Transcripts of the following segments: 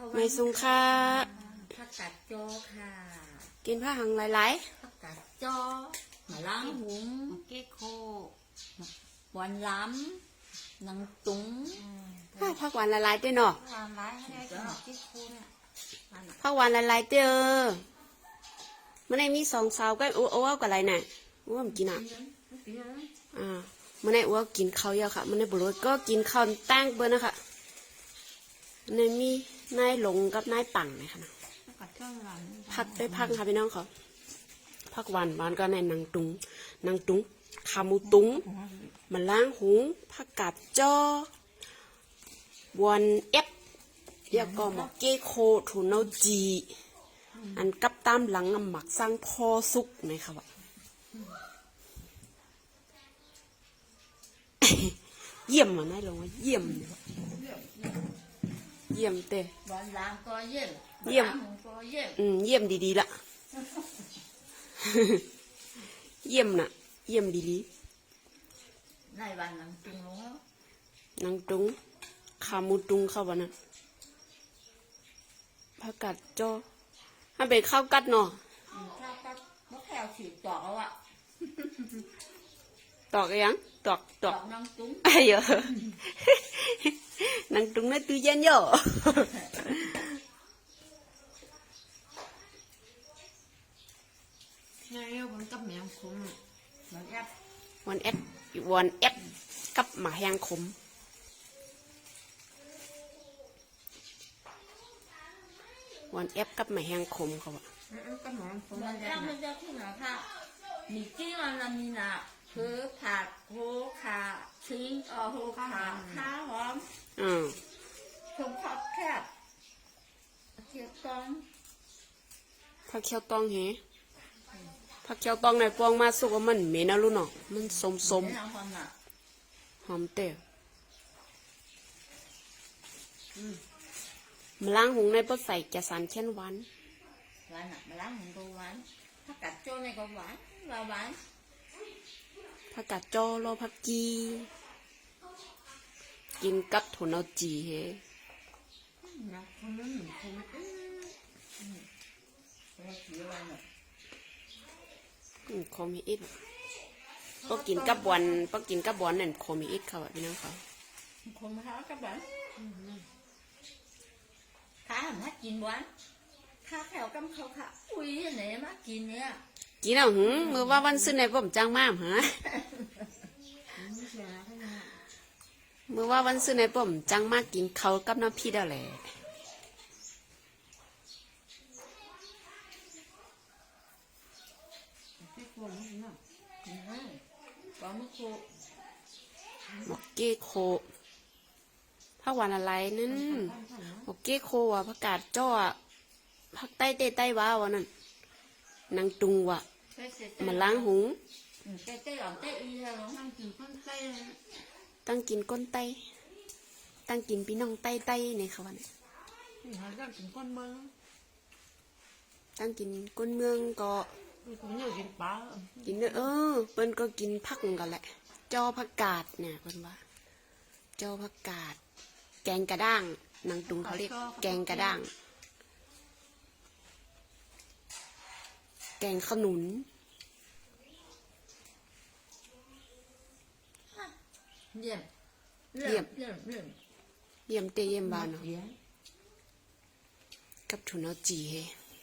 เข้าไม่สุงค่ะผักกาดจอค่ะกินผ้าหังหลายผักกาดจอมาล้างหุงเก๊กโคหวานล้ำหนังตุ้งๆผ้าผักหวานหลายๆเด้อเนาะหวานร้ายให้ได้กินเก๊กโคเนี่ยผักหวานหลายๆเด้อมื่อไหนมีสองสาวก็อ้วอ้วกับอะไรน่ะอ้วมนกินอะอ่ามื่อไหนอ้วกินข้าวเยอะค่ะมื่อไหนบุรุษก็กินข้าวตั้งเบอร์นะคะ มื่อไหนมีนายหลงกับนายปังนะคะนะผักกาดจอหวานพักได้พักค่ะพี่น้องเขาพักหวานหวานก็ในนางตุงนางตุงขาหมูตุงมาล้างหุงผักกาดจ้อวันเอฟเรียกก็หมอกเก้โคถูเนาจีอันกับตามหลังอะหมักสร้างพอสุกนะครับว่าเยี่ยมอะนายลงว่าเยี่ยมเนี่ย เยี่ยมเต้หวานล้างก็เยี่ยมเยี่ยมล้างหุงก็เยี่ยมอืมเยี่ยมดีๆละเยี่ยมน่ะ เยี่ยมดีในวันหนังตุ้งลงแล้วๆนางตุงขาหมูตุงเข้าวันนั้นผักกาดจ้อให้เป็นข้าวกัดเนาะถ้าก็มะแขวฉีดจอกแล้วอะตอกยังตอกตจออกกหนังตุ้งไอ้เหรอนางตุงในตู้เย็นเยอะ นายเอามันกับแมงคุ้มมันแอบวันเอฟวันเอฟกับหมาแหงขมวันเอฟกับหมาแหงขมเขาว่ากับแมงคุ้มมันแอบมันจะที่ไหนค่ะมีกี้มันละมีน่ะคือผักโหขาชิ้นเออโหขาข้าวหอม อืมชมพับแคบเทียบต้องผักเขียวตองเหผักเขียวตองในปองมาสุกว่ามันเหม็นนะลูกเนาะมันสมสมไม่ทำความหนักๆหอมเตะมาล้างหุงในปดใส่แกสารเช่นหวานหวานหนักมาล้างมันก็หวานถ้ากัดโจ้ในก็หวานหวานหวานผักกาดจอโลผักจี กินกับถั่วเน่าจีเฮนะคนนั้นหนึ่งคนอืมอืมแล้วสีอะไรเนี่ยอืมโคมีอิดก็กินกับบอนก็กินกับบอนนั่นโคมีอิดเขาอะพี่น้องเขาคมาหากับหวานข้าหันมากินหวานข้าแถวกำเขาค่ะ อุ้ยไหนมากินเนี่ย กินเอาหืมมือว่าวันซื้อในผมจังมากฮะ มือว่าวันซื้อในผมจังมากกินเขาวกับน้ำพริกเอาแหละที่ควรนี่นะอืมปลาหมึกโคหมกเก้โคผักหวานอะไรนั่นหมกเก้โคอะผักกาดจ้ออะผักใต้เต้ใต้ว้าวะนั่นนางตุงว่ะมาล้างหุงเต้เต้หลังเต้อีแล้วนั่งกินข้าวเต้ ตั้งกินก้นไตตั้งกินพี่น้องไตไตในเขาวันหาเรื่องกินก้อนเมืองตั้งกินก้นเมืองก็คือคนเนี่ยกินปลากินเด้อเออเปิ้นก็กินผักกันแหละจอผักกาดเนี่ยเปิ้นว่าจอผักกาด แกงกระด้างนางตุงเขาเรียกแกงกระด้าง แกงขนุน เยี่ยมเยี่ยมเยี่ยมเยี่ยมเตเยี่ยมบานเนาะเยี่ยมกับถุนเอาจีเฮ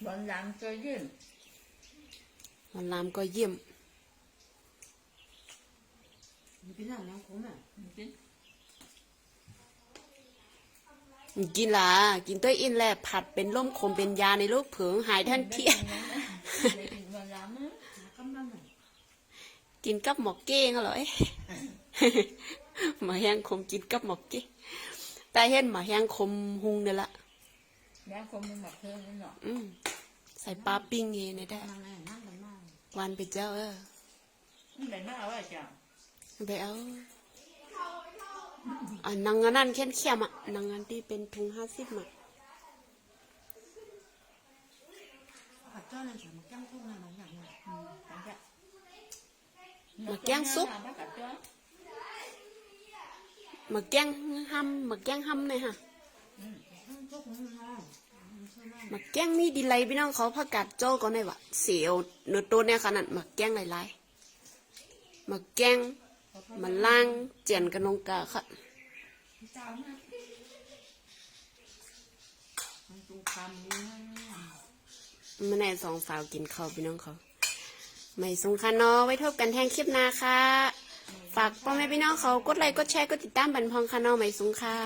บอลลังก็เยี่ยมวันลามก็เยี่ยมกินอะไรนะคุณอะกินกินละกินตัวอินแหละผัดเป็นล่มคมเป็นยาในโรคเผิงหายทันทีกินบอลลังอะก็มันกินกับหมอกเก้งอร่อย หมาแห้งคมกินกับหมอกเก้แต่เห็นหมาแห้งคมหุงเนี่ยละแม่คนมันหมักเพิ่มนิดหน่อยอืมใส่ปลาปิ้งเองเนี่ยได้นั่งนั่งนั่งกันมากวันไปเจ้าเออมันเป็นมากว่าจ้ะไปเอาอะนางอันนั่นแค่นเขี้ยมอะนางอันที่เป็นทุงห้าสิบอะผัดจ้อนั่นฉันจ้างทุ่งนั่นมันอย่างนี้อืมจ้ะมาแกงซุปผัดจ้อ มาแกงห้ำมาแกงห้ำเลยค่ะอืมซุปมันมาแกงนี่ดีไรพี่น้องเขาผักกาดโจ้ก็ได้วะเสียวเนื้อตัวเนี่ยขนาดมาแกงหลายๆมาแกงมาล้างเจียนกันลงกาค่ะมันแน่สองสาวกินข้าวพี่น้องเขา ไม่สงค่ะเนาะไว้ทบกันแทงคลิปหน้าค่ะ ฝากพ่อแม่พี่น้องเขากดไลค์กดแชร์กดติดตามบันพองคานอใหม่สงค่ะ